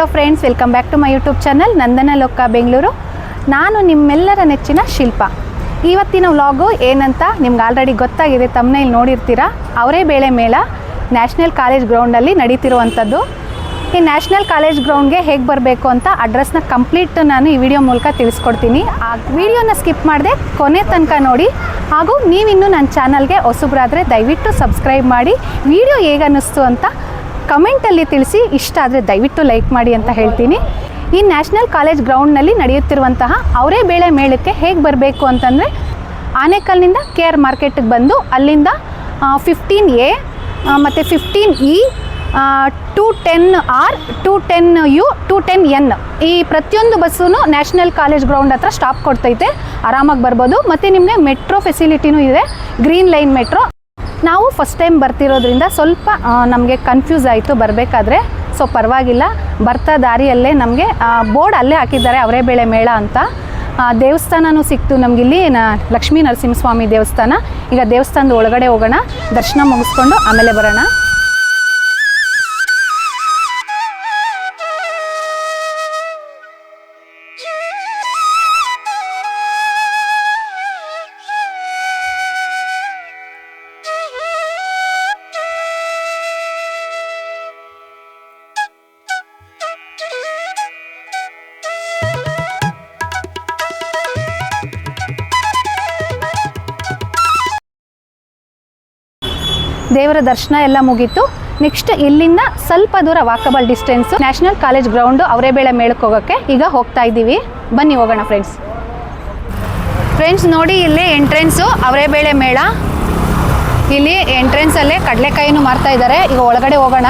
Hello friends welcome back to my YouTube channel Nandana Loka Bengaluru ನಾನು ನಿಮ್ಮೆಲ್ಲರ ನೆಚ್ಚಿನ ಶಿಲ್ಪ. ಇವತ್ತಿನ ವ್ಲಾಗು ಏನಂತ ನಿಮ್ಗೆ ಆಲ್ರೆಡಿ ಗೊತ್ತಾಗಿದೆ ತಮ್ಮನೇಲಿ ನೋಡಿರ್ತೀರಾ? ಅವರೇ ಬೇಳೆ ಮೇಳ ನ್ಯಾಷನಲ್ ಕಾಲೇಜ್ ಗ್ರೌಂಡಲ್ಲಿ ನಡೀತಿರುವಂಥದ್ದು. ಈ ನ್ಯಾಷನಲ್ ಕಾಲೇಜ್ ಗ್ರೌಂಡ್ಗೆ ಹೇಗೆ ಬರಬೇಕು ಅಂತ ಅಡ್ರೆಸ್ನ ಕಂಪ್ಲೀಟ್ ನಾನು ಈ ವಿಡಿಯೋ ಮೂಲಕ ತಿಳಿಸ್ಕೊಡ್ತೀನಿ. ಆ ವಿಡಿಯೋನ ಸ್ಕಿಪ್ ಮಾಡಿದೆ ಕೊನೆ ತನಕ ನೋಡಿ. ಹಾಗೂ ನೀವಿನ್ನೂ ನನ್ನ ಚಾನಲ್ಗೆ ಹೊಸಬ್ರಾದರೆ ದಯವಿಟ್ಟು ಸಬ್ಸ್ಕ್ರೈಬ್ ಮಾಡಿ. ವಿಡಿಯೋ ಹೇಗೆ ಅನ್ನಿಸ್ತು ಅಂತ ಕಮೆಂಟಲ್ಲಿ ತಿಳಿಸಿ, ಇಷ್ಟ ಆದರೆ ದಯವಿಟ್ಟು ಲೈಕ್ ಮಾಡಿ ಅಂತ ಹೇಳ್ತೀನಿ. ಈ ನ್ಯಾಷನಲ್ ಕಾಲೇಜ್ ಗ್ರೌಂಡ್ನಲ್ಲಿ ನಡೆಯುತ್ತಿರುವಂತಹ ಅವರೇ ಬೇಳೆ ಮೇಳಕ್ಕೆ ಹೇಗೆ ಬರಬೇಕು ಅಂತಂದರೆ, ಆನೇಕಲ್ನಿಂದ ಕೆ ಆರ್ ಮಾರ್ಕೆಟಿಗೆ ಬಂದು ಅಲ್ಲಿಂದ ಫಿಫ್ಟೀನ್ ಎ ಮತ್ತು fifteen E two ten R two ten U two ten N ಈ ಪ್ರತಿಯೊಂದು ಬಸ್ಸೂ ನ್ಯಾಷನಲ್ ಕಾಲೇಜ್ ಗ್ರೌಂಡ್ ಹತ್ರ ಸ್ಟಾಪ್ ಕೊಡ್ತೈತೆ. ಆರಾಮಾಗಿ ಬರ್ಬೋದು. ಮತ್ತು ನಿಮಗೆ ಮೆಟ್ರೋ ಫೆಸಿಲಿಟಿನೂ ಇದೆ. ಗ್ರೀನ್ ಲೈನ್ ಮೆಟ್ರೋ ನಾವು ಫಸ್ಟ್ ಟೈಮ್ ಬರ್ತಿರೋದ್ರಿಂದ ಸ್ವಲ್ಪ ನಮಗೆ ಕನ್ಫ್ಯೂಸ್ ಆಯಿತು ಬರಬೇಕಾದ್ರೆ. ಸೊ ಪರವಾಗಿಲ್ಲ. ಬರ್ತಾ ದಾರಿಯಲ್ಲೇ ನಮಗೆ ಬೋರ್ಡ್ ಅಲ್ಲೇ ಹಾಕಿದ್ದಾರೆ ಅವರೇ ಬೇಳೆ ಮೇಳ ಅಂತ. ಆ, ದೇವಸ್ಥಾನನೂ ಸಿಕ್ತು. ನಮಗಿಲ್ಲಿ ನ ಲಕ್ಷ್ಮೀ ನರಸಿಂಹಸ್ವಾಮಿ ದೇವಸ್ಥಾನ. ಈಗ ದೇವಸ್ಥಾನದ ಒಳಗಡೆ ಹೋಗೋಣ. ದರ್ಶನ ಮುಗಿಸ್ಕೊಂಡು ಆಮೇಲೆ ಬರೋಣ. ದೇವರ ದರ್ಶನ ಎಲ್ಲ ಮುಗೀತು. ನೆಕ್ಸ್ಟ್ ಇಲ್ಲಿಂದ ಸ್ವಲ್ಪ ದೂರ walkable distance national college ground ಅವರೇ ಬೇಳೆ ಮೇಳಕ್ಕೆ ಹೋಗೋಕ್ಕೆ ಈಗ ಹೋಗ್ತಾ ಇದ್ದೀವಿ. ಬನ್ನಿ ಹೋಗೋಣ ಫ್ರೆಂಡ್ಸ್ ಫ್ರೆಂಡ್ಸ್ ನೋಡಿ ಇಲ್ಲಿ ಎಂಟ್ರೆನ್ಸು ಅವರೇ ಬೇಳೆ ಮೇಳ. ಇಲ್ಲಿ ಎಂಟ್ರೆನ್ಸಲ್ಲೇ ಕಡಲೆಕಾಯಿನೂ ಮಾರ್ತಾ ಇದ್ದಾರೆ. ಈಗ ಒಳಗಡೆ ಹೋಗೋಣ.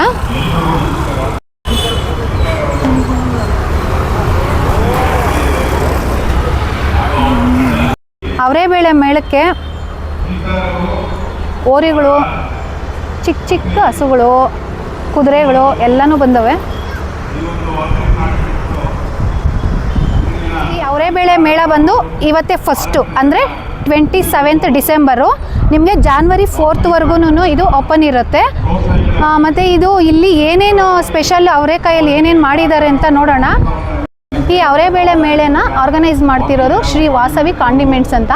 ಅವರೇ ಬೇಳೆ ಮೇಳಕ್ಕೆ ಓರಿಗಳು ಚಿಕ್ಕ ಚಿಕ್ಕ ಹಸುಗಳು, ಕುದುರೆಗಳು ಎಲ್ಲನೂ ಬಂದವೆ. ಈ ಅವರೇಬೇಳೆ ಮೇಳ ಬಂದು ಇವತ್ತೇ ಫಸ್ಟು ಅಂದರೆ ಟ್ವೆಂಟಿ ಸೆವೆಂತ್ ಡಿಸೆಂಬರು ನಿಮಗೆ ಜಾನ್ವರಿ ಫೋರ್ತ್ವರೆಗೂ ಇದು ಓಪನ್ ಇರುತ್ತೆ. ಮತ್ತು ಇದು ಇಲ್ಲಿ ಏನೇನು ಸ್ಪೆಷಲ್ ಅವರೇಕಾಯಲ್ಲಿ ಏನೇನು ಮಾಡಿದ್ದಾರೆ ಅಂತ ನೋಡೋಣ. ಈ ಅವರೇಬೇಳೆ ಮೇಳೆನ ಆರ್ಗನೈಸ್ ಮಾಡ್ತಿರೋದು ಶ್ರೀ ವಾಸವಿ ಕಾಂಡಿಮೆಂಟ್ಸ್ ಅಂತ.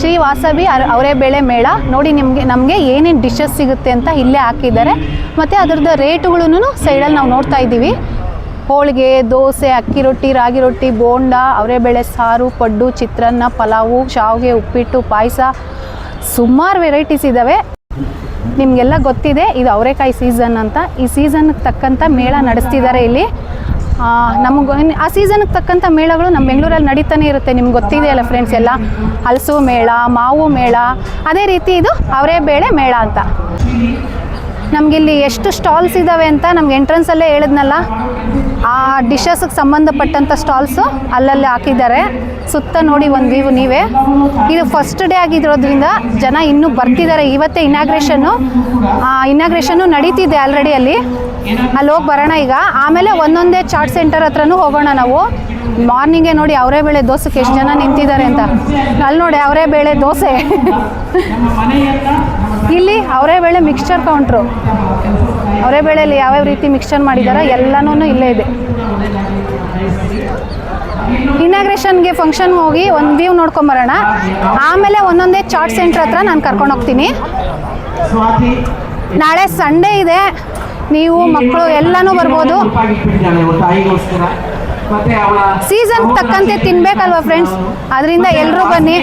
ಶ್ರೀ ವಾಸವಿ ಅವರೇ ಬೇಳೆ ಮೇಳ. ನೋಡಿ ನಿಮಗೆ ನಮಗೆ ಏನೇನು ಡಿಶಸ್ ಸಿಗುತ್ತೆ ಅಂತ ಇಲ್ಲೇ ಹಾಕಿದ್ದಾರೆ. ಮತ್ತು ಅದರದ್ದು ರೇಟುಗಳನ್ನು ಸೈಡಲ್ಲಿ ನಾವು ನೋಡ್ತಾ ಇದ್ದೀವಿ. ಹೋಳಿಗೆ, ದೋಸೆ, ಅಕ್ಕಿ ರೊಟ್ಟಿ, ರಾಗಿ ರೊಟ್ಟಿ, ಬೋಂಡ ಅವರೇಬೇಳೆ ಸಾರು, ಪಡ್ಡು, ಚಿತ್ರಾನ್ನ, ಪಲಾವು ಶಾವಿಗೆ ಉಪ್ಪಿಟ್ಟು, ಪಾಯಸ. ಸುಮಾರು ವೆರೈಟೀಸ್ ಇದ್ದಾವೆ ನಿಮಗೆಲ್ಲ ಗೊತ್ತಿದೆ, ಇದು ಅವರೆಕಾಯಿ ಸೀಸನ್ ಅಂತ. ಈ ಸೀಸನ್ಗೆ ತಕ್ಕಂಥ ಮೇಳ ನಡೆಸ್ತಿದ್ದಾರೆ ಇಲ್ಲಿ. ನಮಗೆ ಆ ಸೀಸನ್ಗೆ ತಕ್ಕಂಥ ಮೇಳಗಳು ನಮ್ಮ ಬೆಂಗಳೂರಲ್ಲಿ ನಡೀತಾನೆ ಇರುತ್ತೆ, ನಿಮ್ಗೆ ಗೊತ್ತಿದೆಯಲ್ಲ ಫ್ರೆಂಡ್ಸ್ ಎಲ್ಲ? ಹಲಸು ಮೇಳ, ಮಾವು ಮೇಳ, ಅದೇ ರೀತಿ ಇದು ಅವರೇ ಬೇಳೆ ಮೇಳ ಅಂತ. ನಮಗಿಲ್ಲಿ ಎಷ್ಟು ಸ್ಟಾಲ್ಸ್ ಇದ್ದಾವೆ ಅಂತ ನಮ್ಗೆ ಎಂಟ್ರೆನ್ಸಲ್ಲೇ ಹೇಳಿದ್ನಲ್ಲ, ಆ ಡಿಶಸ್ಗೆ ಸಂಬಂಧಪಟ್ಟಂಥ ಸ್ಟಾಲ್ಸು ಅಲ್ಲಲ್ಲಿ ಹಾಕಿದ್ದಾರೆ. ಸುತ್ತ ನೋಡಿ ಒಂದು ವ್ಯೂ ನೀವೇ. ಇದು ಫಸ್ಟ್ ಡೇ ಆಗಿರೋದ್ರಿಂದ ಜನ ಇನ್ನೂ ಬರ್ತಿದ್ದಾರೆ. ಇವತ್ತೇ ಇನಾಗ್ರೇಷನ್ನು ಇನಾಗ್ರೇಷನ್ನು ನಡೀತಿದೆ ಆಲ್ರೆಡಿ ಅಲ್ಲಿ. ಅಲ್ಲಿ ಹೋಗಿ ಬರೋಣ ಈಗ. ಆಮೇಲೆ ಒಂದೊಂದೇ ಚಾಟ್ ಸೆಂಟರ್ ಹತ್ರನೂ ಹೋಗೋಣ ನಾವು. ಮಾರ್ನಿಂಗೇ ನೋಡಿ ಅವರೇ ಬೇಳೆ ದೋಸೆಗೆ ಎಷ್ಟು ಜನ ನಿಂತಿದ್ದಾರೆ ಅಂತ. ಅಲ್ಲಿ ನೋಡಿ ಅವರೇ ಬೇಳೆ ದೋಸೆ. ಇಲ್ಲಿ ಅವರೇ ಬೇಳೆ ಮಿಕ್ಸ್ಚರ್ ಕೌಂಟ್ರು ಅವರೇ ಬೇಳೆಯಲ್ಲಿ ಯಾವ್ಯಾವ ರೀತಿ ಮಿಕ್ಸ್ಚರ್ ಮಾಡಿದಾರೋ ಎಲ್ಲನೂ ಇಲ್ಲೇ ಇದೆ. ಇನಾಗ್ರೇಷನ್ಗೆ ಫಂಕ್ಷನ್ ಹೋಗಿ ಒಂದು ವ್ಯೂ ನೋಡ್ಕೊಂಬರೋಣ. ಆಮೇಲೆ ಒಂದೊಂದೇ ಚಾಟ್ ಸೆಂಟ್ರ್ ಹತ್ರ ನಾನು ಕರ್ಕೊಂಡು ಹೋಗ್ತೀನಿ. ನಾಳೆ ಸಂಡೇ ಇದೆ. ನೀವು ಮಕ್ಕಳು ಎಲ್ಲನೂ ಬರ್ಬೋದು. ಸೀಸನ್ ತಕ್ಕಂತೆ ತಿನ್ಬೇಕಲ್ವಾ ಫ್ರೆಂಡ್ಸ್ ಅದರಿಂದ ಎಲ್ಲರೂ ಬನ್ನಿ.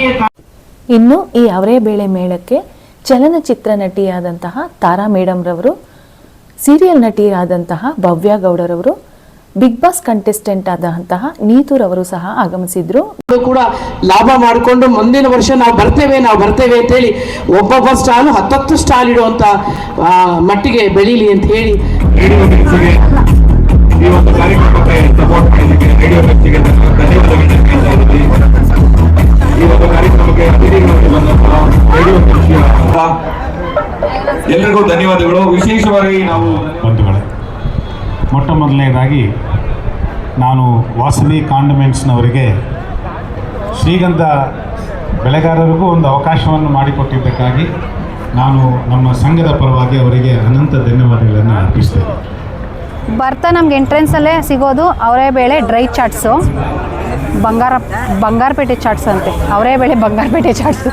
ಇನ್ನು ಈ ಅವರೇ ಬೇಳೆ ಮೇಳಕ್ಕೆ ಚಲನಚಿತ್ರ ನಟಿಯಾದಂತಹ ತಾರಾ ಮೇಡಮ್ರವರು ಸೀರಿಯಲ್ ನಟಿಯಾದಂತಹ ಭವ್ಯ ಗೌಡರವರು ಬಿಗ್ ಬಾಸ್ ಕಂಟೆಸ್ಟೆಂಟ್ ಆದಂತಹ ನೀತುರವರು ಸಹ ಆಗಮಿಸಿದ್ರು. ಕೂಡ ಲಾಭ ಮಾಡಿಕೊಂಡು ಮುಂದಿನ ವರ್ಷ ನಾವು ಬರ್ತೇವೆ ನಾವು ಬರ್ತೇವೆ ಅಂತ ಹೇಳಿ ಒಬ್ಬೊಬ್ಬ ಸ್ಟಾಲು ಹತ್ತತ್ತು ಸ್ಟಾಲ್ ಇಡುವಂತ ಮಟ್ಟಿಗೆ ಬೆಳೀಲಿ ಅಂತ ಹೇಳಿ. ಈ ಒಂದು ಕಾರ್ಯಕ್ರಮಕ್ಕೆ ಸಪೋರ್ಟ್ ಮಾಡಿದ್ದಕ್ಕೆ ರೇಡಿಯೋ ವ್ಯಕ್ತಿಗೆ ಧನ್ಯವಾದಗಳನ್ನು ಈ ಒಂದು ಕಾರ್ಯಕ್ರಮಕ್ಕೆ ಅತಿಥಿಗಳಾಗಿ ಬಂದಂತಹ ರೇಡಿಯೋ ಮಿಕ್ಸ್ಗೆ ಎಲ್ರಿಗೂ ಧನ್ಯವಾದಗಳು. ವಿಶೇಷವಾಗಿ ನಾವು ಬಂಧುಗಳೇ ಮೊಟ್ಟ ಮೊದಲನೇದಾಗಿ ನಾನು ವಾಸವಿ ಕಾಂಡಿಮೆಂಟ್ಸ್ನವರಿಗೆ ಶ್ರೀಗಂಧ ಬೆಳೆಗಾರರಿಗೂ ಒಂದು ಅವಕಾಶವನ್ನು ಮಾಡಿಕೊಟ್ಟಿದ್ದಕ್ಕಾಗಿ ನಾನು ನಮ್ಮ ಸಂಘದ ಪರವಾಗಿ ಅವರಿಗೆ ಅನಂತ ಧನ್ಯವಾದಗಳನ್ನು ಅರ್ಪಿಸ್ತೇನೆ. ಬರ್ತಾ ನಮ್ಗೆ ಎಂಟ್ರೆನ್ಸಲ್ಲೇ ಸಿಗೋದು ಅವರೇ ಬೇಳೆ ಡ್ರೈ ಚಾಟ್ಸು ಬಂಗಾರ ಬಂಗಾರಪೇಟೆ ಚಾಟ್ಸ್ ಅಂತೆ. ಅವರೇ ಬೆಳೆ ಬಂಗಾರಪೇಟೆ ಚಾಟ್ಸು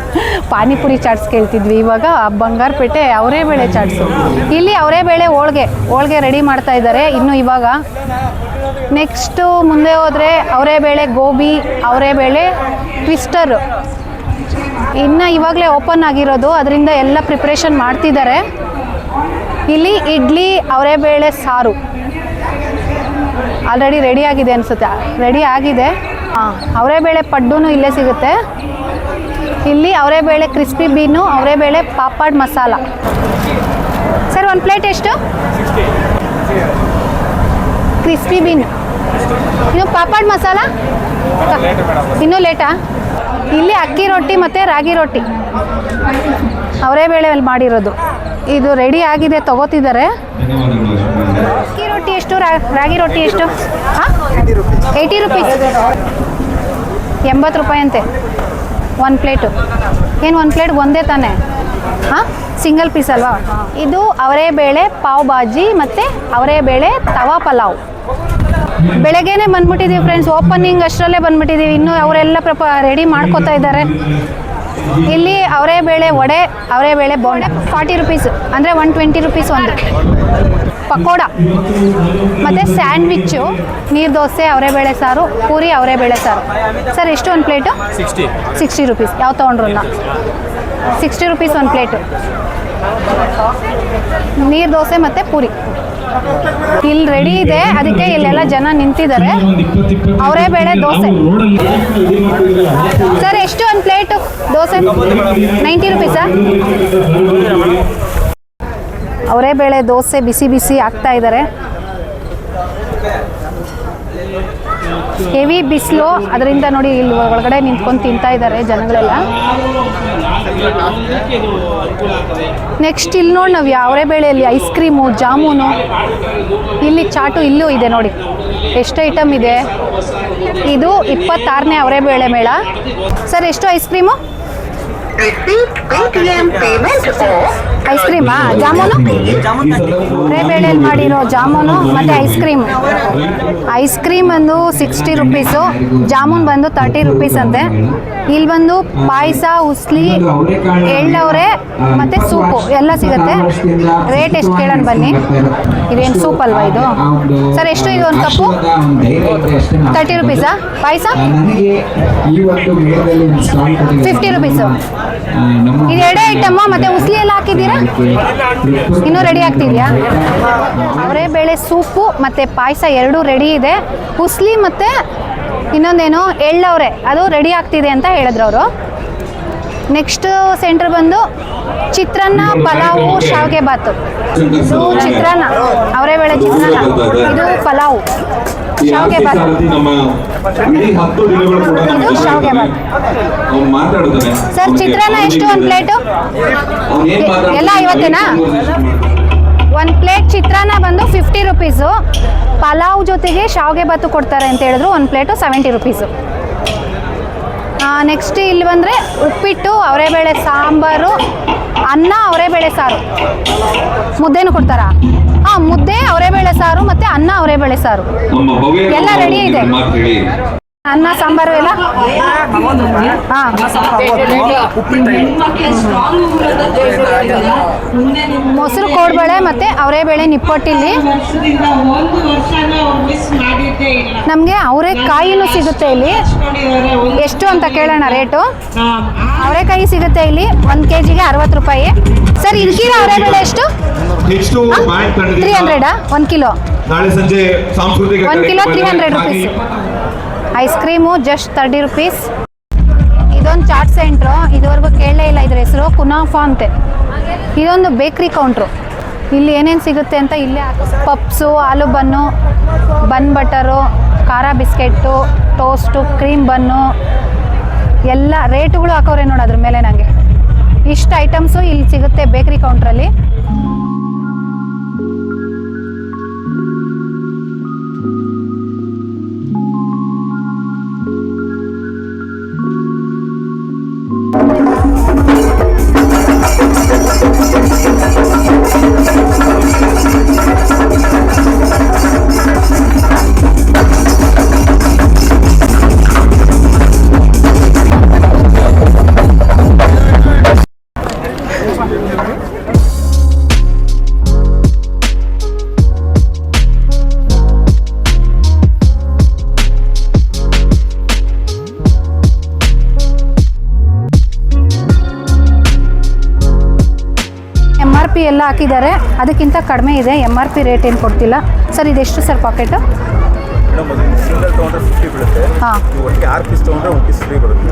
ಪಾನಿಪುರಿ ಚಾಟ್ಸ್ ಕೇಳ್ತಿದ್ವಿ ಇವಾಗ ಬಂಗಾರಪೇಟೆ ಅವರೇ ಬೆಳೆ ಚಾಟ್ಸು ಇಲ್ಲಿ ಅವರೇ ಬೆಳೆ ಹೋಳ್ಗೆ ಹೋಳ್ಗೆ ರೆಡಿ ಮಾಡ್ತಾ ಇದ್ದಾರೆ. ಇನ್ನು ಇವಾಗ ನೆಕ್ಸ್ಟು ಮುಂದೆ ಹೋದರೆ ಅವರೇ ಬೇಳೆ ಗೋಬಿ, ಅವರೇ ಬೇಳೆ ಟ್ವಿಸ್ಟರು ಇನ್ನು ಇವಾಗಲೇ ಓಪನ್ ಆಗಿರೋದು, ಅದರಿಂದ ಎಲ್ಲ ಪ್ರಿಪ್ರೇಷನ್ ಮಾಡ್ತಿದ್ದಾರೆ. ಇಲ್ಲಿ ಇಡ್ಲಿ, ಅವರೇ ಬೇಳೆ ಸಾರು. ಆಲ್ರೆಡಿ ರೆಡಿ ಆಗಿದೆ ಅನಿಸುತ್ತೆ. ರೆಡಿ ಆಗಿದೆ. ಹಾಂ ಅವರೆಬೇಳೆ ಪಡ್ಡೂ ಇಲ್ಲೇ ಸಿಗುತ್ತೆ. ಇಲ್ಲಿ ಅವರೇಬೇಳೆ ಕ್ರಿಸ್ಪಿ ಬೀನು ಅವರೇಬೇಳೆ ಪಾಪಡ್ ಮಸಾಲ. ಸರ್, ಒಂದು ಪ್ಲೇಟ್ ಎಷ್ಟು? ಕ್ರಿಸ್ಪಿ ಬೀನು ಇನ್ನು ಪಾಪಡ್ ಮಸಾಲ? ಇನ್ನೂ ಲೇಟಾ? ಇಲ್ಲಿ ಅಕ್ಕಿ ರೊಟ್ಟಿ ಮತ್ತು ರಾಗಿ ರೊಟ್ಟಿ. ಅವರೇ ಬೇಳೆಯಲ್ಲಿ ಮಾಡಿರೋದು. ಇದು ರೆಡಿ ಆಗಿದೆ, ತಗೋತಿದ್ದಾರೆ. ಅಕ್ಕಿ ರೊಟ್ಟಿ ಎಷ್ಟು ರಾಗಿ ರೊಟ್ಟಿ ಎಷ್ಟು? ಹಾಂ? ಏಯ್ಟಿ ರುಪೀಸ್ ಎಂಬತ್ತು ರೂಪಾಯಿ ಅಂತೆ. ಒಂದು ಪ್ಲೇಟು ಏನು ಒಂದು ಪ್ಲೇಟ್ ಒಂದೇ ತಾನೆ? ಹಾಂ? ಸಿಂಗಲ್ ಪೀಸ್ ಅಲ್ವಾ? ಇದು ಅವರೇ ಬೇಳೆ, ಪಾವ್ ಬಾಜಿ ಮತ್ತು ಅವರೇ ಬೇಳೆ, ತವಾ ಪಲಾವ್. ಬೆಳಗ್ಗೆನೆ ಬಂದ್ಬಿಟ್ಟಿದ್ದೀವಿ ಫ್ರೆಂಡ್ಸ್ ಓಪನಿಂಗ್ ಅಷ್ಟರಲ್ಲೇ ಬಂದ್ಬಿಟ್ಟಿದ್ದೀವಿ ಇನ್ನೂ ಅವರೆಲ್ಲ ಪ್ರಪ ರೆಡಿ ಮಾಡ್ಕೋತಾ ಇದ್ದಾರೆ. ಇಲ್ಲಿ ಅವರೇ ಬೇಳೆ ವಡೆ, ಅವರೇ ಬೇಳೆ ಬೋಂಡೆ. ಫಾರ್ಟಿ ರುಪೀಸ್ ಅಂದರೆ ಒನ್ ಟ್ವೆಂಟಿ ರುಪೀಸ್ ಒಂದು. ಪಕೋಡ. ಮತ್ತು ಸ್ಯಾಂಡ್ವಿಚ್ಚು ನೀರು ದೋಸೆ ಅವರೇ ಬೇಳೆ ಸಾರು ಪೂರಿ ಅವರೇ ಬೇಳೆ ಸಾರು. ಸರ್ ಎಷ್ಟು ಒಂದು ಪ್ಲೇಟು? ಸಿಕ್ಸ್ಟಿ. Sixty rupees. ಯಾವ ತೊಗೊಂಡ್ರು ಸಿಕ್ಸ್ಟಿ ರುಪೀಸ್ ಒಂದು ಪ್ಲೇಟು. ನೀರು ದೋಸೆ ಮತ್ತು ಪೂರಿ. ಇಲ್ಲಿ ರೆಡಿ ಇದೆ. ಅದಕ್ಕೆ ಇಲ್ಲೆಲ್ಲ ಜನ ನಿಂತಿದ್ದಾರೆ. ಅವರೇ ಬೇಳೆ ದೋಸೆ. ಸರ್ ಎಷ್ಟು ಒಂದು ಪ್ಲೇಟು? ದೋಸೆ? ನೈಂಟಿ ರುಪೀಸಾ? ಅವರೇ ಬೇಳೆ ದೋಸೆ ಬಿಸಿ ಬಿಸಿ ಆಗ್ತಾ ಇದ್ದಾರೆ. ಹೆವಿ ಬಿಸಿಲು, ಅದರಿಂದ ನೋಡಿ ಇಲ್ಲಿ ಒಳಗಡೆ ನಿಂತ್ಕೊಂಡು ತಿಂತಾ ಇದ್ದಾರೆ ಜನಗಳೆಲ್ಲ. ನೆಕ್ಸ್ಟ್ ಇಲ್ಲಿ ನೋಡಿ ನಾವು ಯಾವರೇ ಬೇಳೆಯಲ್ಲಿ ಐಸ್ ಕ್ರೀಮು ಜಾಮೂನು, ಇಲ್ಲಿ ಚಾಟು ಇಲ್ಲೂ ಇದೆ ನೋಡಿ. ಎಷ್ಟು ಐಟಮ್ ಇದೆ? ಇದು ಇಪ್ಪತ್ತಾರನೇ ಅವರೇ ಬೇಳೆ ಮೇಳ. ಸರ್ ಎಷ್ಟು ಐಸ್ ಕ್ರೀಮು ಐಸ್ ಕ್ರೀಮಾ ಜಾಮೂನು? ಬೇಳೆಯಲ್ಲಿ ಮಾಡಿರೋ ಜಾಮೂನು ಮತ್ತು ಐಸ್ ಕ್ರೀಮ್ ಐಸ್ ಕ್ರೀಮ್ ಬಂದು ಸಿಕ್ಸ್ಟಿ ರುಪೀಸು ಜಾಮೂನ್ ಬಂದು ತರ್ಟಿ ರುಪೀಸ್ ಅಂತೆ. ಇಲ್ಲಿ ಬಂದು ಪಾಯಸ ಉಸ್ಲಿ ಎಳ್ಳವ್ರೆ ಮತ್ತು ಸೂಪು ಎಲ್ಲ ಸಿಗುತ್ತೆ. ರೇಟ್ ಎಷ್ಟು ಕೇಳೋಣ ಬನ್ನಿ. ಇದೇನು ಸೂಪ್ ಅಲ್ವಾ ಇದು? ಸರ್ ಎಷ್ಟು ಇದು ಒಂದು ಕಪ್ಪು? ತರ್ಟಿ ರುಪೀಸಾ ಪಾಯಸ? ಫಿಫ್ಟಿ ರುಪೀಸು ಒಂದು ಮೇಳದಲ್ಲಿ ಒಂದು ಸ್ಟಾಲ್ 50 rupees. ಆ, ಇದು ಎರಡೇ ಐಟಮ್ಮ ಮತ್ತೆ ಉಸ್ಲಿ ಎಲ್ಲ ಹಾಕಿದ್ದೀರಾ? ಇನ್ನೂ ರೆಡಿ ಆಗ್ತಿದ್ಯಾ? ಅವರೇ ಬೇಳೆ ಸೂಪು ಮತ್ತು ಪಾಯಸ ಎರಡೂ ರೆಡಿ ಇದೆ. ಉಸ್ಲಿ ಮತ್ತು ಇನ್ನೊಂದೇನು ಎಳ್ಳವ್ರೆ, ಅದು ರೆಡಿ ಆಗ್ತಿದೆ ಅಂತ ಹೇಳಿದ್ರು ಅವರು. ನೆಕ್ಸ್ಟ್ ಸೆಂಟರ್ ಬಂದು ಚಿತ್ರಾನ್ನ, ಪಲಾವು, ಶಾವಿಗೆ ಬಾತು ಇದು ಚಿತ್ರಾನ್ನ. ಅವರೇ ಬೇಳೆ ಚಿತ್ರಾನ್ನ. ಇದು ಪಲಾವು. ಸರ್ ಚಿತ್ರಾನ್ನ ಎಷ್ಟು? ಒಂದು ಪ್ಲೇಟು? ಎಲ್ಲ ಐವತ್ತೇನಾ? ಒಂದ್ ಒಂದು ಪ್ಲೇಟ್ ಚಿತ್ರಾನ್ನ ಬಂದು ಫಿಫ್ಟಿ ರುಪೀಸು ಪಲಾವ್ ಜೊತೆಗೆ ಶಾವಿಗೆ ಬಾತು ಕೊಡ್ತಾರೆ ಅಂತ ಹೇಳಿದ್ರು. ಒಂದು ಪ್ಲೇಟು ಸೆವೆಂಟಿ ರುಪೀಸು ನೆಕ್ಸ್ಟ್ ಇಲ್ಲಿ ಬಂದರೆ ಉಪ್ಪಿಟ್ಟು ಅವರೆಬೇಳೆ ಸಾಂಬಾರು ಅನ್ನ ಅವರೆಬೇಳೆ ಸಾರು. ಮುದ್ದೆನೂ ಕೊಡ್ತಾರಾ? ಹಾಂ ಮುದ್ದೆ ಅವರೆಬೇಳೆ ಸಾರು ಮತ್ತೆ ಅನ್ನ ಅವರೆಬೇಳೆ ಸಾರು. ಎಲ್ಲ ರೆಡಿ ಇದೆ. ಅನ್ನ ಸಾಂಬಾರು ಎಲ್ಲ? ಹಾಂ. ಮೊಸರು ಕೋಡ್ಬಳೆ ಮತ್ತೆ ಅವರೆಬೇಳೆ ನಿಪ್ಪಟ್ಟಿಲ್ಲಿ. ನಮಗೆ ಅವರೆಕಾಯಿನೂ ಸಿಗುತ್ತೆ ಇಲ್ಲಿ. ಎಷ್ಟು ಅಂತ ಕೇಳೋಣ ರೇಟು? ಅವರೇ ಅವರೆಕಾಯಿ ಸಿಗುತ್ತೆ ಇಲ್ಲಿ. ಒಂದು ಕೆ ಜಿಗೆ ಅರವತ್ತು ರೂಪಾಯಿ. ಸರ್ ಇರ್ಕಿರ ಅವರೆಬೇಳೆ ಎಷ್ಟು? ನೆಕ್ಸ್ಟ್ ತ್ರೀ ಹಂಡ್ರೆಡಾ ಒಂದು ಕಿಲೋ. ನಾಳೆ ಸಂಜೆ ಸಾಂಸ್ಕೃತಿಕ ಒಂದು kilo three hundred rupees ice cream just thirty rupees ಇದೊಂದು ಚಾಟ್ ಸೆಂಟ್ರು ಇದುವರೆಗೂ ಕೇಳಲೇ ಇಲ್ಲ. ಇದ್ರ ಹೆಸರು ಕುನಾಫಾ ಅಂತೆ. ಇದೊಂದು ಬೇಕ್ರಿ ಕೌಂಟ್ರು ಇಲ್ಲಿ ಏನೇನು ಸಿಗುತ್ತೆ ಅಂತ ಇಲ್ಲೇ ಪಪ್ಸು ಆಲೂ ಬನ್ನು ಬನ್ ಬಟರು ಖಾರ ಬಿಸ್ಕೆಟ್ಟು ಟೋಸ್ಟು ಕ್ರೀಮ್ ಬನ್ನು ಎಲ್ಲ ರೇಟುಗಳು ಹಾಕೋರೆ ನೋಡಿ ಅದ್ರ ಮೇಲೆ ನನಗೆ ಇಷ್ಟು ಐಟಮ್ಸು ಇಲ್ಲಿ ಸಿಗುತ್ತೆ ಬೇಕ್ರಿ ಕೌಂಟ್ರಲ್ಲಿ ಹಾಕಿದ್ದಾರೆ. ಅದಕ್ಕಿಂತ ಕಡಿಮೆ ಇದೆ. ಎಂ ಆರ್ ಪಿ ರೇಟ್ ಏನು ಕೊಡ್ತಿಲ್ಲ. ಸರ್ ಇದೆಷ್ಟು ಸರ್ ಪಾಕೆಟು ಹಾಂ.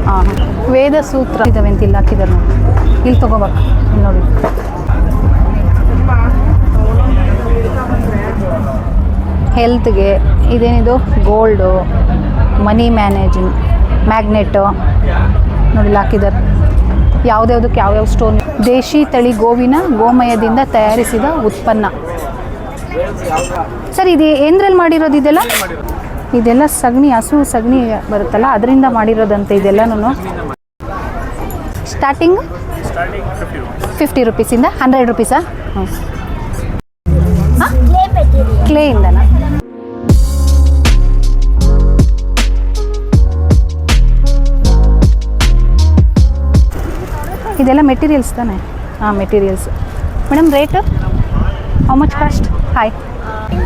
ಹಾಂ ವೇದ ಸೂತ್ರ ಇದಾವೆ ಅಂತ ಇಲ್ಲಿ ಹಾಕಿದ್ದಾರೆ ನೋಡಿ. ಇಲ್ಲಿ ತಗೋಬೇಕು ನೋಡಿ. ಹೆಲ್ತ್ಗೆ ಇದೇನಿದು? ಗೋಲ್ಡು ಮನಿ ಮ್ಯಾನೇಜಿಂಗ್ ಮ್ಯಾಗ್ನೆಟು ನೋಡಿ ಹಾಕಿದ್ದಾರೆ. ಯಾವುದ್ಯಾವುದಕ್ಕೆ ಯಾವ್ಯಾವ ಸ್ಟೋನ್ ದೇಶಿ ತಳಿ ಗೋವಿನ ಗೋಮಯದಿಂದ ತಯಾರಿಸಿದ ಉತ್ಪನ್ನ. ಸರ್ ಇದು ಏನರಲ್ಲಿ ಮಾಡಿರೋದು ಇದೆಲ್ಲ? ಇದೆಲ್ಲ ಸಗಣಿ ಹಸು ಸಗಣಿ ಬರುತ್ತಲ್ಲ ಅದರಿಂದ ಮಾಡಿರೋದಂತೆ ಇದೆಲ್ಲನೂ ಸ್ಟಾರ್ಟಿಂಗ್ ಫಿಫ್ಟಿ ರುಪೀಸಿಂದ ಹಂಡ್ರೆಡ್ ರುಪೀಸಾ ಕ್ಲೇ ಕ್ಲೇಯಿಂದನಾ ಇದೆಲ್ಲ ಮೆಟೀರಿಯಲ್ಸ್ ತಾನೆ? ಹಾಂ materials madam rate how much cost hi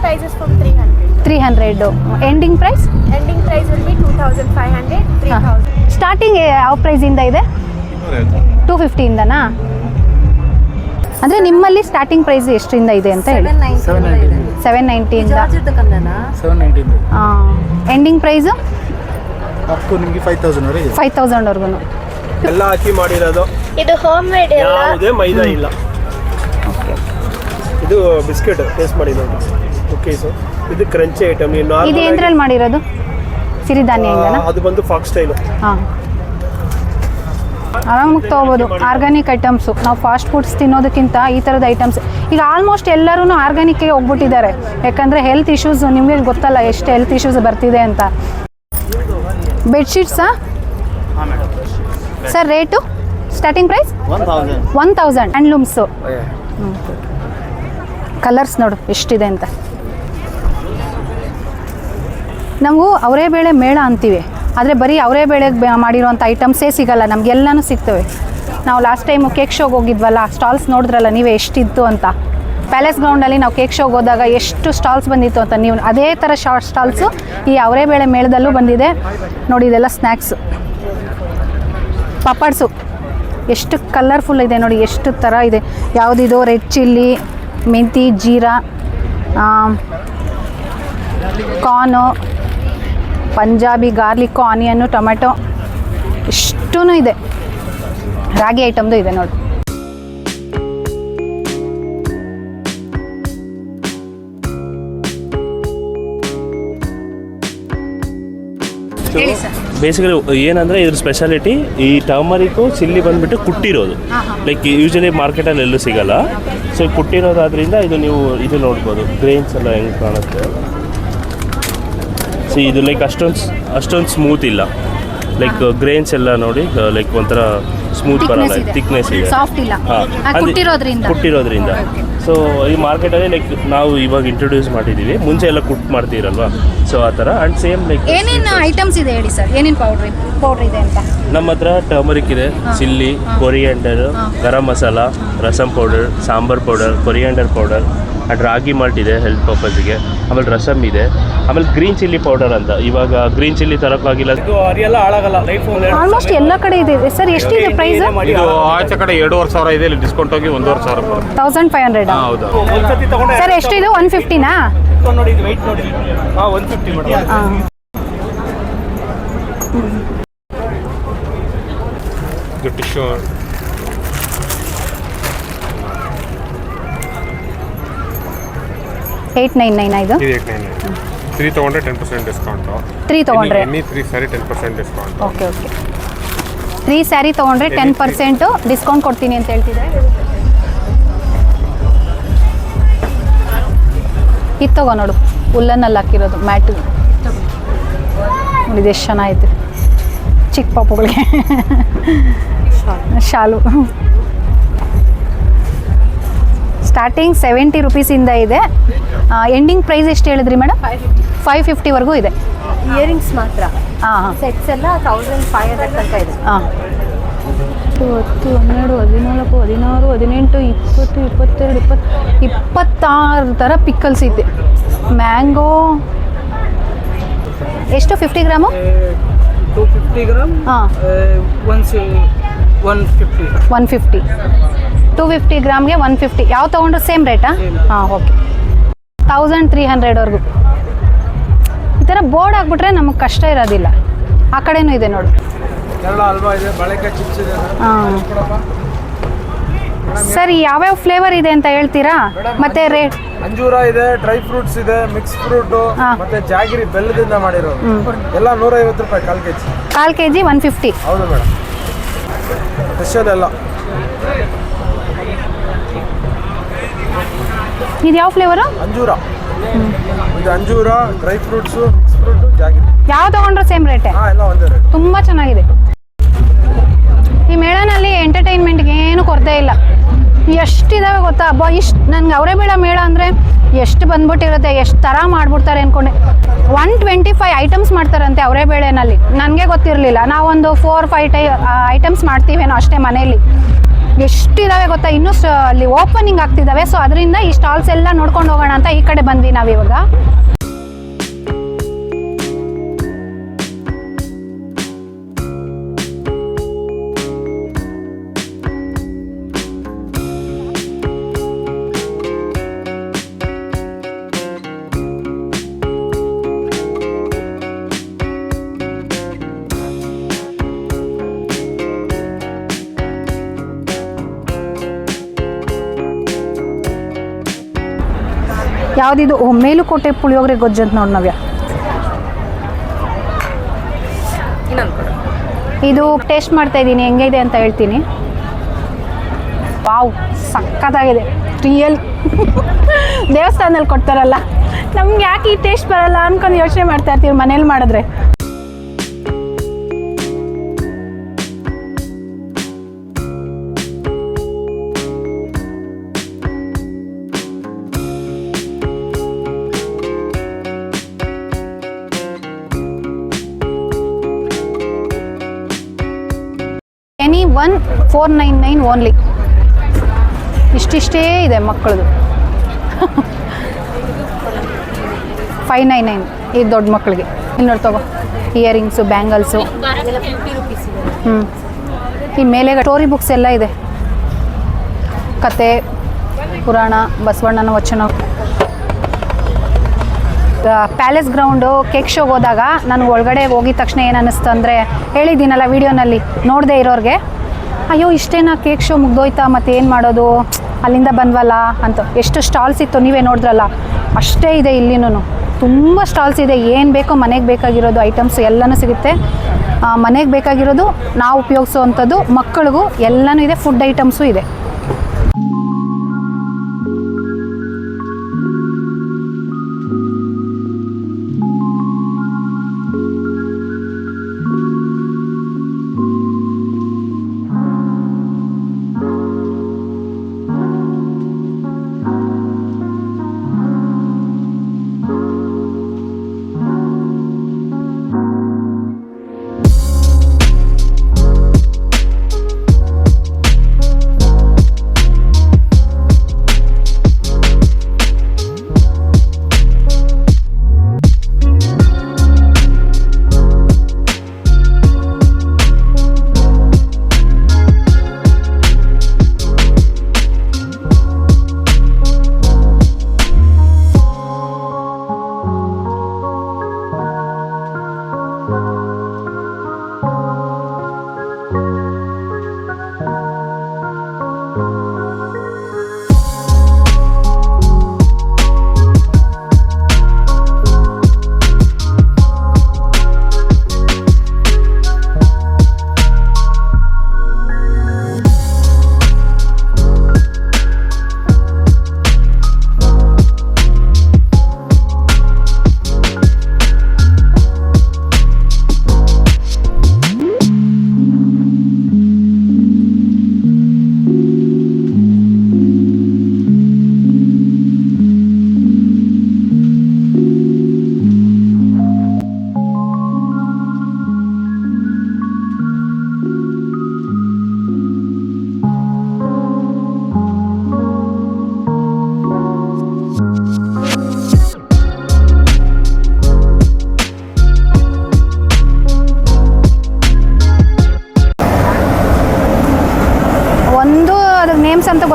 prices from 300. Three hundred ending price ending price five hundred 2500, 3000. Starting ಯಾವ ಪ್ರೈಸಿಂದ ಇದೆ ಟೂ ಫಿಫ್ಟಿಯಿಂದನಾ ಅಂದರೆ ನಿಮ್ಮಲ್ಲಿ ಸ್ಟಾರ್ಟಿಂಗ್ ಪ್ರೈಸ್ ಎಷ್ಟರಿಂದ ಇದೆ ಅಂತ ಹೇಳಿ. ಸೆವೆನ್ ನೈಂಟಿಯಿಂದ ಹಾಂ ending price to five thousand five ತೌಸಂಡ್ವರೆಗೂ ಎಲ್ಲ ಹಾಕಿ ಮಾಡಿರೋದು. ಇದು ಹೋಮ್ ಮೇಡ್ ಎಲ್ಲ ಯಾವುದೇ ಮೈದಾ ಇಲ್ಲ. ಇದು ಬಿಸ್ಕೆಟ್ ಟೇಸ್ಟ್ ಮಾಡಿ ನೋಡಿ. ಕುಕ್ಕೀಸು ಇದು ಕ್ರಂಚಿ ಐಟಮ್ ನೀವು ಇದು ನಾರ್ಮಲ್ ಎಂದ್ರಲ್ಲಿ ಮಾಡಿರೋದು? ಸಿರಿಧಾನ್ಯದಿಂದನಾ ಅದು ಬಂದು ಫಾಕ್ಸ್ ಸ್ಟೈಲ್ ಹಾಂ. ಆರಾಮಾಗಿ ತೊಗೋಬೋದು. ಆರ್ಗ್ಯಾನಿಕ್ ಐಟಮ್ಸು ನಾವು ಫಾಸ್ಟ್ ಫುಡ್ಸ್ ತಿನ್ನೋದಕ್ಕಿಂತ ಈ ಥರದ ಐಟಮ್ಸ್ ಈಗ ಆಲ್ಮೋಸ್ಟ್ ಎಲ್ಲರೂ ಆರ್ಗ್ಯಾನಿಕ್ಗೆ ಹೋಗ್ಬಿಟ್ಟಿದ್ದಾರೆ. ಯಾಕಂದರೆ ಹೆಲ್ತ್ ಇಶ್ಯೂಸ್ ನಿಮಗೆ ಗೊತ್ತಲ್ಲ ಎಷ್ಟು ಹೆಲ್ತ್ ಇಶ್ಯೂಸ್ ಬರ್ತಿದೆ ಅಂತ. ಬೆಡ್ಶೀಟ್ಸಾ sir rate starting price one thousand and looms handlooms colours ನೋಡು ಎಷ್ಟಿದೆ ಅಂತ. ನಾವು ಅವರೇ ಬೇಳೆ ಮೇಳ ಅಂತೀವಿ. ಆದರೆ ಬರೀ ಅವರೇ ಬೇಳೆಗೆ ಮಾಡಿರೋಂಥ ಐಟಮ್ಸೇ ಸಿಗಲ್ಲ ನಮಗೆಲ್ಲನೂ ಸಿಗ್ತವೆ. ನಾವು ಲಾಸ್ಟ್ ಟೈಮು ಕೇಕ್ ಶೋಗೆ ಹೋಗಿದ್ವಲ್ಲ ಸ್ಟಾಲ್ಸ್ ನೋಡಿದ್ರಲ್ಲ ನೀವೇ ಎಷ್ಟಿತ್ತು ಅಂತ. ಪ್ಯಾಲೇಸ್ ಗ್ರೌಂಡಲ್ಲಿ ನಾವು ಕೇಕ್ ಶೋಗೆ ಹೋದಾಗ ಎಷ್ಟು ಸ್ಟಾಲ್ಸ್ ಬಂದಿತ್ತು ಅಂತ ನೀವು ಅದೇ ಥರ ಶಾರ್ಟ್ ಸ್ಟಾಲ್ಸು ಈ ಅವರೇ ಬೇಳೆ ಮೇಳದಲ್ಲೂ ಬಂದಿದೆ. ನೋಡಿ ಇದೆಲ್ಲ ಸ್ನ್ಯಾಕ್ಸು ಪಪಾಡ್ಸು ಎಷ್ಟು ಕಲರ್ಫುಲ್ ಇದೆ ನೋಡಿ, ಎಷ್ಟು ಥರ ಇದೆ. ಯಾವುದಿದು red chilli ಮೆಂತಿ, jeera corn Punjabi garlic onion tomato ಇಷ್ಟೂ ಇದೆ. ರಾಗಿ ಐಟಮ್ದು ಇದೆ ನೋಡಿ. ಬೇಸಿಕಲಿ ಏನಂದರೆ ಇದ್ರ ಸ್ಪೆಷಾಲಿಟಿ ಈ ಟರ್ಮರಿಕ್ ಚಿಲ್ಲಿ ಬಂದುಬಿಟ್ಟು ಕುಟ್ಟಿರೋದು. ಲೈಕ್ ಯೂಶಲಿ ಮಾರ್ಕೆಟಲ್ಲಿ ಎಲ್ಲೂ ಸಿಗಲ್ಲ. ಸೊ ಕುಟ್ಟಿರೋದಾದ್ರಿಂದ ಇದು ನೀವು ಇದು ನೋಡ್ಬೋದು. ಗ್ರೇನ್ಸ್ ಎಲ್ಲ ಹೆಂಗೆ ಕಾಣುತ್ತೆ. ಸೊ ಇದು ಲೈಕ್ ಅಷ್ಟೊಂದು ಅಷ್ಟೊಂದು ಸ್ಮೂತ್ ಇಲ್ಲ. ಲೈಕ್ ಗ್ರೇನ್ಸ್ ಎಲ್ಲ ನೋಡಿ ಲೈಕ್ ಒಂಥರ ಸ್ಮೂತ್ ಬರಲ್ಲ. ಥಿಕ್ನೆಸ್ ಇದೆ. ಕುಟ್ಟಿರೋದ್ರಿಂದ. ಸೊ ಈ ಮಾರ್ಕೆಟಲ್ಲಿ ಲೈಕ್ ನಾವು ಇವಾಗ ಇಂಟ್ರೊಡ್ಯೂಸ್ ಮಾಡಿದ್ದೀವಿ ಮುಂಚೆ ಎಲ್ಲ ಕುಟ್ ಮಾಡ್ತೀರಲ್ವಾ? ಸೊ ಆ ಥರ. ಆ್ಯಂಡ್ ಸೇಮ್ ಲೈಕ್ ಏನೇನು ಐಟಮ್ಸ್ ಇದೆ ಹೇಳಿ ಸರ್ ಏನೇನು ಪೌಡ್ರ್ ಪೌಡ್ರ್ ಇದೆ ಅಂತ? ನಮ್ಮ ಹತ್ರ ಟರ್ಮರಿಕ್ ಇದೆ chilli coriander garam masala rasam powder sambar powder coriander powder ragi malt ಇದೆ ಹೆಲ್ತ್ ಪರ್ಪಸ್ಗೆ ಆಮೇಲೆ ರಸಮ್ ಇದೆ. ಆಮೇಲೆ ಗ್ರೀನ್ ಚಿಲ್ಲಿ ಪೌಡರ್ ಅಂತ. ಇವಾಗ ಗ್ರೀನ್ ಚಿಲ್ಲಿ ತರೋಕ್ಕಾಗಿಲ್ಲ. ಅರಿಯೆಲ್ಲ ಹಾಳಾಗಲ್ಲ. ಲೈಫ್ ಆಲ್ಮೋಸ್ಟ್ ಎಲ್ಲ ಕಡೆ ಇದೆ. ಸರ್ ಎಷ್ಟಿದೆ ಪ್ರೈಸ್ ಇದು ಆಚೆ ಕಡೆ ಎರಡೂವರೆ ಸಾವಿರ ಇದೆ ಇಲ್ಲಿ ಡಿಸ್ಕೌಂಟ್ ಹೋಗಿ ಒಂದೂವರೆ ಸಾವಿರ ತೌಸಂಡ್ ಫೈವ್ ಹಂಡ್ರೆಡ್ ಹೌದು. ಸರ್ ಎಷ್ಟಿದು? ಒನ್ ಫಿಫ್ಟಿನಾ ನೋಡಿ ಇದು ವೆಯ್ಟ್ ನೋಡಿ. ಹಾಂ ಒನ್ ಫಿಫ್ಟಿ ಮೇಡಮ್. ಹಾಂ ಇದು ಟಿಶ್ಯೂ ಏಯ್ಟ್ ನೈನ್ ನೈನ್ ಇದು ಇದು ಏಟ್ ನೈನ್ ತ್ರೀ ತೊಗೊಂಡ್ರೆ ಟೆನ್ ಪರ್ಸೆಂಟ್ ಡಿಸ್ಕೌಂಟು ತ್ರೀ ತೊಗೊಂಡ್ರೆ? Any three sari ten percent discount okay okay three sari ತೊಗೊಂಡ್ರೆ ಟೆನ್ ಪರ್ಸೆಂಟು ಡಿಸ್ಕೌಂಟ್ ಕೊಡ್ತೀನಿ ಅಂತ ಹೇಳ್ತಿದ್ದಾರೆ ಇದು ತಗೋ ನೋಡು ಉಲ್ಲನ್ನಲ್ಲಿ ಹಾಕಿರೋದು ಮ್ಯಾಟು. ನೋಡಿ ಎಷ್ಟು ಚೆನ್ನಾಗೈತೆ. ಚಿಕ್ಕ ಪಾಪುಗಳಿಗೆ. ಶಾಲು. ಸ್ಟಾರ್ಟಿಂಗ್ ಸೆವೆಂಟಿ ರುಪೀಸಿಂದ ಇದೆ ಎಂಡಿಂಗ್ ಪ್ರೈಸ್ ಎಷ್ಟು ಹೇಳಿದ್ರಿ ಮೇಡಮ್ ಫೈವ್ ಫಿಫ್ಟಿವರೆಗೂ ಇದೆ. ಇಯರಿಂಗ್ಸ್ ಮಾತ್ರ. ಹಾಂ ಸೆಟ್ಸ್ ಎಲ್ಲ ತೌಸಂಡ್ ಫೈವ್ ಹಂಡ್ರೆಡ್ ತನಕ ಇದೆ. ಹಾಂ. ಹತ್ತು ಹನ್ನೆರಡು ಹದಿನಾಲ್ಕು ಹದಿನಾರು ಹದಿನೆಂಟು ಇಪ್ಪತ್ತು ಇಪ್ಪತ್ತೆರಡು ಇಪ್ಪತ್ತು ಇಪ್ಪತ್ತಾರು ಥರ ಪಿಕ್ಕಲ್ಸ್ ಇದೆ. ಮ್ಯಾಂಗೋ ಎಷ್ಟು? Fifty gram two fifty gram ಹಾಂ. One C one fifty one fifty two fifty ಗ್ರಾಮ್ಗೆ one fifty ಯಾವ ತೊಗೊಂಡ್ರು ಸೇಮ್ ರೇಟಾ ಹಾಂ ಓಕೆ ತೌಸಂಡ್ ತ್ರೀ ಹಂಡ್ರೆಡ್ವರೆಗೂ ಈ ಥರ ಬೋರ್ಡ್ ಹಾಕ್ಬಿಟ್ರೆ ನಮಗೆ ಕಷ್ಟ ಇರೋದಿಲ್ಲ. ಆ ಕಡೆನೂ ಇದೆ ನೋಡು. ಹಾಂ. ಸರ್ ಯಾವ್ಯಾವ ಫ್ಲೇವರ್ ಇದೆ ಅಂತ ಹೇಳ್ತೀರಾ? ಮತ್ತೆ ರೇಟ್ ಅಂಜೂರ ಇದೆ ಡ್ರೈ ಫ್ರೂಟ್ಸ್ ಇದೆ ಮಿಕ್ಸ್ ಫ್ರೂಟ್. ಮತ್ತೆ ಜಾಗಿರಿ ಬೆಲ್ಲದಿಂದ ಮಾಡಿರೋದು. ಎಲ್ಲ ನೂರ ಐವತ್ತು ರೂಪಾಯಿ ಕಾಲ್ ಕೆಜಿ. ಕಾಲ್ ಕೆ ಜಿ ಒನ್ ಫಿಫ್ಟಿ ಹೌದು ಮೇಡಮ್. ಸ್ಪೆಷಲ್ ಎಲ್ಲ. ಇದು ಯಾವ ಫ್ಲೇವರು ಅಂಜೂರ. ಇದು ಅಂಜೂರ dry fruits mix fruit jaggery ಯಾವ ತಗೊಂಡ್ರು ಸೇಮ್ ರೇಟೇ ಹಾ ಎಲ್ಲ ಒಂದೇ ರೇಟ್ ತುಂಬ ಚೆನ್ನಾಗಿದೆ. ಈ ಮೇಳನಲ್ಲಿ ಎಂಟರ್ಟೈನ್ಮೆಂಟ್ಗೆ ಏನು ಕೊರತೆ ಇಲ್ಲ. ಎಷ್ಟಿದಾವೆ ಗೊತ್ತಾ? ಅಬ್ಬ ಇಷ್ಟು ನನಗೆ ಅವರೇ ಬೇಡ ಮೇಳ ಅಂದರೆ ಎಷ್ಟು ಬಂದ್ಬಿಟ್ಟಿರುತ್ತೆ ಎಷ್ಟು ಥರ ಮಾಡಿಬಿಡ್ತಾರೆ ಅಂದ್ಕೊಂಡೆ ಒನ್ ಟ್ವೆಂಟಿ ಫೈವ್ ಐಟಮ್ಸ್ ಮಾಡ್ತಾರಂತೆ ಅವರೇ ಬೇಳೆನಲ್ಲಿ. ನನಗೆ ಗೊತ್ತಿರಲಿಲ್ಲ. ನಾವೊಂದು ಫೋರ್ ಫೈವ್ ಟೈ ಐಟಮ್ಸ್ ಮಾಡ್ತೀವೇನೋ ಅಷ್ಟೇ ಮನೇಲಿ ಎಷ್ಟಿದಾವೆ ಗೊತ್ತಾ? ಇನ್ನೂ ಅಲ್ಲಿ ಓಪನಿಂಗ್ ಆಗ್ತಿದ್ದಾವೆ ಸೊ ಅದರಿಂದ ಈ ಸ್ಟಾಲ್ಸ್ ಎಲ್ಲ ನೋಡ್ಕೊಂಡು ಹೋಗೋಣ ಅಂತ ಈ ಕಡೆ ಬಂದ್ವಿ ನಾವಿವಾಗ. ಯಾವುದಿದು? ಮೇಲುಕೋಟೆ ಪುಳಿಯೋಗರೆ ಗೊಜ್ಜು ಅಂತ ನೋಡಿ ನವ್ಯ. ಇದು ಟೇಸ್ಟ್ ಮಾಡ್ತಾ ಇದ್ದೀನಿ. ಹೆಂಗಿದೆ ಅಂತ ಹೇಳ್ತೀನಿ. ವಾವ್ ಸಖತ್ತಾಗಿದೆ ರಿಯಲ್ ದೇವಸ್ಥಾನದಲ್ಲಿ ಕೊಡ್ತಾರಲ್ಲ. ನಮ್ಗೆ ಯಾಕೆ ಈ ಟೇಸ್ಟ್ ಬರಲ್ಲ ಅನ್ಕೊಂಡು ಯೋಚನೆ ಮಾಡ್ತಾ ಇರ್ತೀವಿ ಮನೇಲಿ ಮಾಡಿದ್ರೆ? One four nine nine only ಇಷ್ಟಿಷ್ಟೇ ಇದೆ ಮಕ್ಕಳದು. ಫೈವ್ ನೈನ್ ನೈನ್ ಈ ದೊಡ್ಡ ಮಕ್ಕಳಿಗೆ. ಇನ್ನೊಂದು ತಗೋ. ಇಯರಿಂಗ್ಸು ಬ್ಯಾಂಗಲ್ಸು ಹ್ಞೂ ಈ ಮೇಲೆ ಸ್ಟೋರಿ ಬುಕ್ಸ್ ಎಲ್ಲ ಇದೆ. ಕತೆ, ಪುರಾಣ, ಬಸವಣ್ಣನ ವಚನ. ಪ್ಯಾಲೇಸ್ ಗ್ರೌಂಡು ಕೇಕ್ ಶೋಗೆ ಹೋದಾಗ ನನಗೆ ಒಳಗಡೆ ಹೋಗಿದ ತಕ್ಷಣ ಏನು ಅನ್ನಿಸ್ತು ಅಂದರೆ ಹೇಳಿದ್ದೀನಲ್ಲ ವೀಡಿಯೋನಲ್ಲಿ ನೋಡದೆ ಇರೋರಿಗೆ. ಅಯ್ಯೋ, ಇಷ್ಟೇನಾ ಕೇಕ್ ಶೋ ಮುಗ್ದೋಯ್ತಾ? ಮತ್ತೆ ಏನು ಮಾಡೋದು? ಅಲ್ಲಿಂದ ಬಂದ್ವಲ್ಲ ಅಂತ. ಎಷ್ಟು ಸ್ಟಾಲ್ಸ್ ಇತ್ತು ನೀವೇ ನೋಡಿದ್ರಲ್ಲ. ಅಷ್ಟೇ ಇದೆ ಇಲ್ಲಿನೂ ತುಂಬ ಸ್ಟಾಲ್ಸ್ ಇದೆ. ಏನು ಬೇಕೋ ಮನೆಗೆ ಬೇಕಾಗಿರೋದು ಐಟಮ್ಸ್ ಎಲ್ಲನೂ ಸಿಗುತ್ತೆ. ಮನೆಗೆ ಬೇಕಾಗಿರೋದು ನಾವು ಉಪಯೋಗಿಸೋವಂಥದ್ದು ಮಕ್ಕಳಿಗೂ ಎಲ್ಲನೂ ಇದೆ. ಫುಡ್ ಐಟಮ್ಸು ಇದೆ.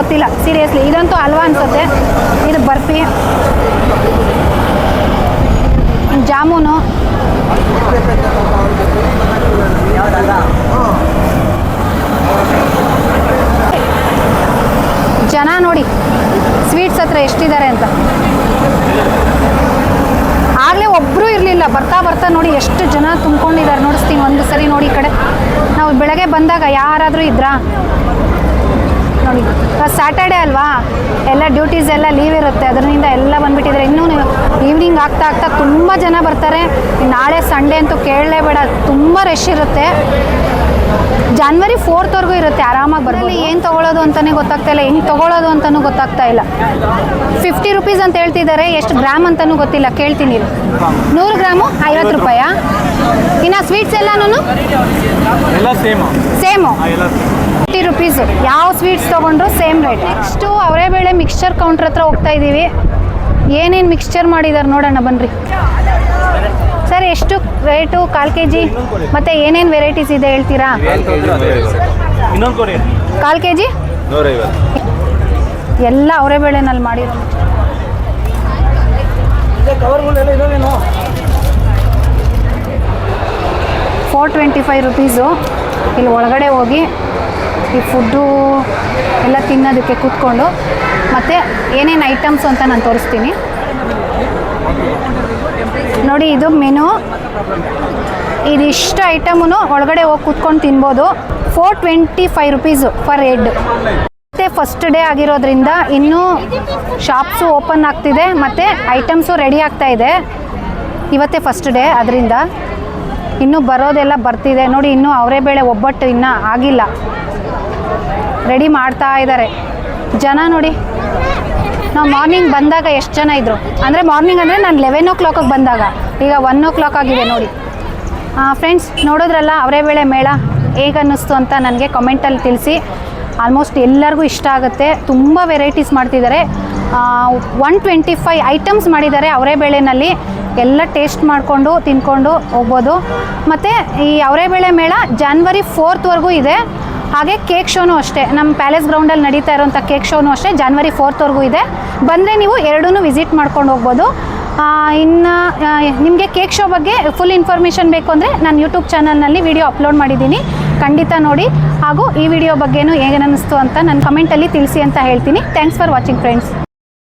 ಗೊತ್ತಿಲ್ಲ. ಸೀರಿಯಸ್ಲಿ ಇದಂತೂ ಹಲ್ವಾ ಅನ್ಸುತ್ತೆ? ಇದು ಬರ್ಫಿ. ಜಾಮೂನು. ಜನ ನೋಡಿ ಸ್ವೀಟ್ಸ್ ಹತ್ರ ಎಷ್ಟಿದ್ದಾರೆ ಅಂತ. ಆಗಲೇ ಒಬ್ಬರು ಇರಲಿಲ್ಲ. ಬರ್ತಾ ಬರ್ತಾ ನೋಡಿ ಎಷ್ಟು ಜನ ತುಂಬ್ಕೊಂಡಿದ್ದಾರೆ. ನೋಡಿಸ್ತೀನಿ ಒಂದು ಸರಿ ನೋಡಿ ಕಡೆ. ನಾವು ಬೆಳಗ್ಗೆ ಬಂದಾಗ ಯಾರಾದರೂ ಇದ್ರಾ? ನೋಡಿ ಸ್ಯಾಟರ್ಡೆ ಅಲ್ವಾ? ಎಲ್ಲ ಡ್ಯೂಟೀಸ್ ಎಲ್ಲ ಲೀವ್ ಇರುತ್ತೆ. ಅದರಿಂದ ಎಲ್ಲ ಬಂದ್ಬಿಟ್ಟಿದ್ದಾರೆ. ಇನ್ನೂ ಈವ್ನಿಂಗ್ ಆಗ್ತಾ ಆಗ್ತಾ ತುಂಬ ಜನ ಬರ್ತಾರೆ. ನಾಳೆ ಸಂಡೇ ಅಂತೂ ಕೇಳಲೇಬೇಡ. ತುಂಬ ರಶ್ ಇರುತ್ತೆ. ಜಾನ್ವರಿ ಫೋರ್ತ್ವರೆಗೂ ಇರುತ್ತೆ. ಆರಾಮಾಗಿ ಬರಲಿ ಏನು ತೊಗೊಳೋದು ಅಂತಲೇ ಗೊತ್ತಾಗ್ತಾ ಇಲ್ಲ. ಹೆಂಗೆ ತೊಗೊಳೋದು ಅಂತಲೂ ಗೊತ್ತಾಗ್ತಾ ಇಲ್ಲ. ಫಿಫ್ಟಿ ರುಪೀಸ್ ಅಂತ ಹೇಳ್ತಿದ್ದಾರೆ. ಎಷ್ಟು ಗ್ರಾಮ್ ಅಂತಲೂ ಗೊತ್ತಿಲ್ಲ. ಕೇಳ್ತೀನಿ. ನೂರು ಗ್ರಾಮು ಐವತ್ತು ರೂಪಾಯಾ? ಇನ್ನು ಸ್ವೀಟ್ಸ್ ಎಲ್ಲನೂ ಸೇಮು ಸೇಮ್ ಫಿಫ್ಟಿ ರುಪೀಸು. ಯಾವ ಸ್ವೀಟ್ಸ್ ತೊಗೊಂಡ್ರು ಸೇಮ್ ರೇಟ್ ನೆಕ್ಸ್ಟು ಅವರೇ ಬೇಳೆ ಮಿಕ್ಸ್ಚರ್ ಕೌಂಟರ್ ಹತ್ರ ಹೋಗ್ತಾ ಇದ್ದೀವಿ ಏನೇನು ಮಿಕ್ಸ್ಚರ್ ಮಾಡಿದ್ದಾರೆ ನೋಡೋಣ ಬನ್ನಿರಿ ಸರ್ ಎಷ್ಟು ರೇಟು ಕಾಲು ಕೆ ಜಿ ಮತ್ತು ಏನೇನು ವೆರೈಟೀಸ್ ಇದೆ ಹೇಳ್ತೀರಾ? ಕಾಲು ಕೆ ಜಿ ಎಲ್ಲ ಅವರೇ ಬೇಳೆನಲ್ಲಿ ಮಾಡಿರೋ ಫೋರ್ ಟ್ವೆಂಟಿ ಫೈವ್ ರುಪೀಸು ಇಲ್ಲಿ ಒಳಗಡೆ ಹೋಗಿ ಈ ಫುಡ್ಡು ಎಲ್ಲ ತಿನ್ನೋದಕ್ಕೆ ಕೂತ್ಕೊಂಡು, ಮತ್ತು ಏನೇನು ಐಟಮ್ಸ್ ಅಂತ ನಾನು ತೋರಿಸ್ತೀನಿ. ನೋಡಿ, ಇದು ಮೆನು ಇದಿಷ್ಟು ಐಟಮೂ ಒಳಗಡೆ ಹೋಗಿ ಕೂತ್ಕೊಂಡು ತಿನ್ಬೋದು. Four twenty five rupees per head ಮತ್ತು ಫಸ್ಟ್ ಡೇ ಆಗಿರೋದ್ರಿಂದ ಇನ್ನೂ ಶಾಪ್ಸು ಓಪನ್ ಆಗ್ತಿದೆ, ಮತ್ತು ಐಟಮ್ಸು ರೆಡಿ ಆಗ್ತಾ ಇದೆ. ಇವತ್ತೇ ಫಸ್ಟ್ ಡೇ ಅದರಿಂದ ಇನ್ನೂ ಬರೋದೆಲ್ಲ ಬರ್ತಿದೆ. ನೋಡಿ, ಇನ್ನೂ ಅವರೇ ಬೇಳೆ ಒಬ್ಬಟ್ಟು ಇನ್ನೂ ಆಗಿಲ್ಲ. ರೆಡಿ ಮಾಡ್ತಾ ಇದ್ದಾರೆ ಜನ ನೋಡಿ, ನಾವು ಮಾರ್ನಿಂಗ್ ಬಂದಾಗ ಎಷ್ಟು ಜನ ಇದ್ದರು ಅಂದರೆ ಮಾರ್ನಿಂಗ್ ಅಂದರೆ ನಾನು ಲೆವೆನ್ ಓ ಕ್ಲಾಕಿಗೆ ಬಂದಾಗ, ಈಗ ಒನ್ ಓ ಕ್ಲಾಕ್ ಆಗಿದೆ ನೋಡಿ. ಫ್ರೆಂಡ್ಸ್ ನೋಡಿದ್ರಲ್ಲ ಅವರೇ ಬೇಳೆ ಮೇಳ ಹೇಗೆ ಅನ್ನಿಸ್ತು ಅಂತ ನನಗೆ ಕಮೆಂಟಲ್ಲಿ ತಿಳಿಸಿ. ಆಲ್ಮೋಸ್ಟ್ ಎಲ್ಲರಿಗೂ ಇಷ್ಟ ಆಗುತ್ತೆ. ತುಂಬ ವೆರೈಟೀಸ್ ಮಾಡ್ತಿದ್ದಾರೆ ಒನ್ ಟ್ವೆಂಟಿ ಫೈ ಐಟಮ್ಸ್ ಮಾಡಿದ್ದಾರೆ ಅವರೇ ಬೇಳೆನಲ್ಲಿ. ಎಲ್ಲ ಟೇಸ್ಟ್ ಮಾಡಿಕೊಂಡು, ತಿನ್ಕೊಂಡು ಹೋಗ್ಬೋದು. ಮತ್ತು ಈ ಅವರೇ ಬೇಳೆ ಮೇಳ ಜಾನ್ವರಿ ಫೋರ್ತ್ವರೆಗೂ ಇದೆ. ಹಾಗೆ ಕೇಕ್ ಶೋನು ಅಷ್ಟೇ. ನಮ್ಮ ಪ್ಯಾಲೇಸ್ ಗ್ರೌಂಡಲ್ಲಿ ನಡೀತಾ ಇರೋಂಥ ಕೇಕ್ ಶೋನು ಅಷ್ಟೇ. ಜಾನ್ವರಿ ಫೋರ್ತ್ವರೆಗೂ ಇದೆ. ಬಂದರೆ ನೀವು ಎರಡೂ ವಿಸಿಟ್ ಮಾಡ್ಕೊಂಡು ಹೋಗ್ಬೋದು. ಇನ್ನು ನಿಮಗೆ ಕೇಕ್ ಶೋ ಬಗ್ಗೆ ಫುಲ್ ಇನ್ಫಾರ್ಮೇಷನ್ ಬೇಕು ಅಂದರೆ ನಾನು ಯೂಟ್ಯೂಬ್ ಚಾನಲ್ನಲ್ಲಿ ವಿಡಿಯೋ ಅಪ್ಲೋಡ್ ಮಾಡಿದ್ದೀನಿ. ಖಂಡಿತ ನೋಡಿ. ಹಾಗೂ ಈ ವಿಡಿಯೋ ಬಗ್ಗೆನೂ ಹೇಗೆ ಅನ್ನಿಸ್ತು ಅಂತ ನನ್ನ ಕಮೆಂಟಲ್ಲಿ ತಿಳಿಸಿ ಅಂತ ಹೇಳ್ತೀನಿ. Thanks for watching friends